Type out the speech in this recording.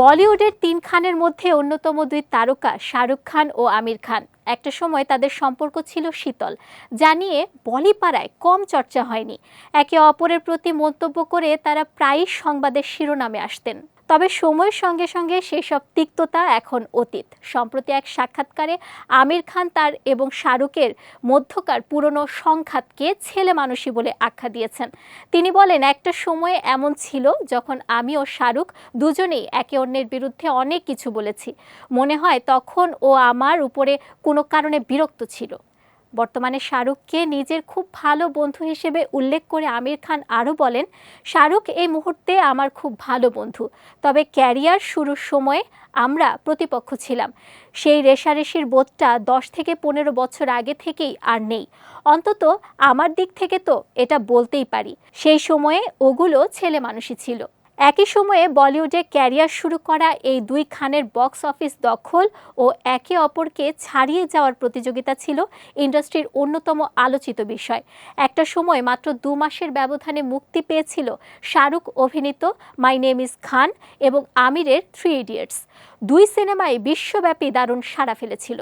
বলিউডের তিন খানের মধ্যে অন্যতম দুই তারকা শাহরুখ খান ও আমির খান। একটা সময় তাদের সম্পর্ক ছিল শীতল জানিয়ে বলিপাড়ায় কম চর্চা হয়নি। একে অপরের প্রতি মন্তব্য করে তারা প্রায়ই সংবাদের শিরোনামে আসতেন। তবে সময়ের সঙ্গে সঙ্গে সেসব তিক্ততা এখন অতীত। সম্প্রতি এক সাক্ষাৎকারে আমির খান তার এবং শাহরুখের মধ্যকার পুরনো সংঘাতকে ছেলে মানুষই বলে আখ্যা দিয়েছেন। তিনি বলেন, একটা সময়ে এমন ছিল যখন আমি ও শাহরুখ দুজনেই একে অন্যের বিরুদ্ধে অনেক কিছু বলেছি। মনে হয় তখন ও আমার উপরে কোনো কারণে বিরক্ত ছিল। বর্তমানে শাহরুখকে নিজের খুব ভালো বন্ধু হিসেবে উল্লেখ করে আমির খান আরও বলেন, শাহরুখ এই মুহূর্তে আমার খুব ভালো বন্ধু। তবে ক্যারিয়ার শুরুর সময়ে আমরা প্রতিপক্ষ ছিলাম। সেই রেশারেশির বোধটা দশ থেকে পনেরো বছর আগে থেকেই আর নেই। অন্তত আমার দিক থেকে তো এটা বলতেই পারি। সেই সময়ে ওগুলো ছেলে মানুষই ছিল। একই সময়ে বলিউডে ক্যারিয়ার শুরু করা এই দুই খানের বক্স অফিস দখল ও একে অপরকে ছাড়িয়ে যাওয়ার প্রতিযোগিতা ছিল ইন্ডাস্ট্রির অন্যতম আলোচিত বিষয়। একটা সময় মাত্র দু মাসের ব্যবধানে মুক্তি পেয়েছিল শাহরুখ অভিনীত মাই নেম ইজ খান এবং আমিরের থ্রি ইডিয়টস। দুই সিনেমায় বিশ্বব্যাপী দারুণ সাড়া ফেলেছিল।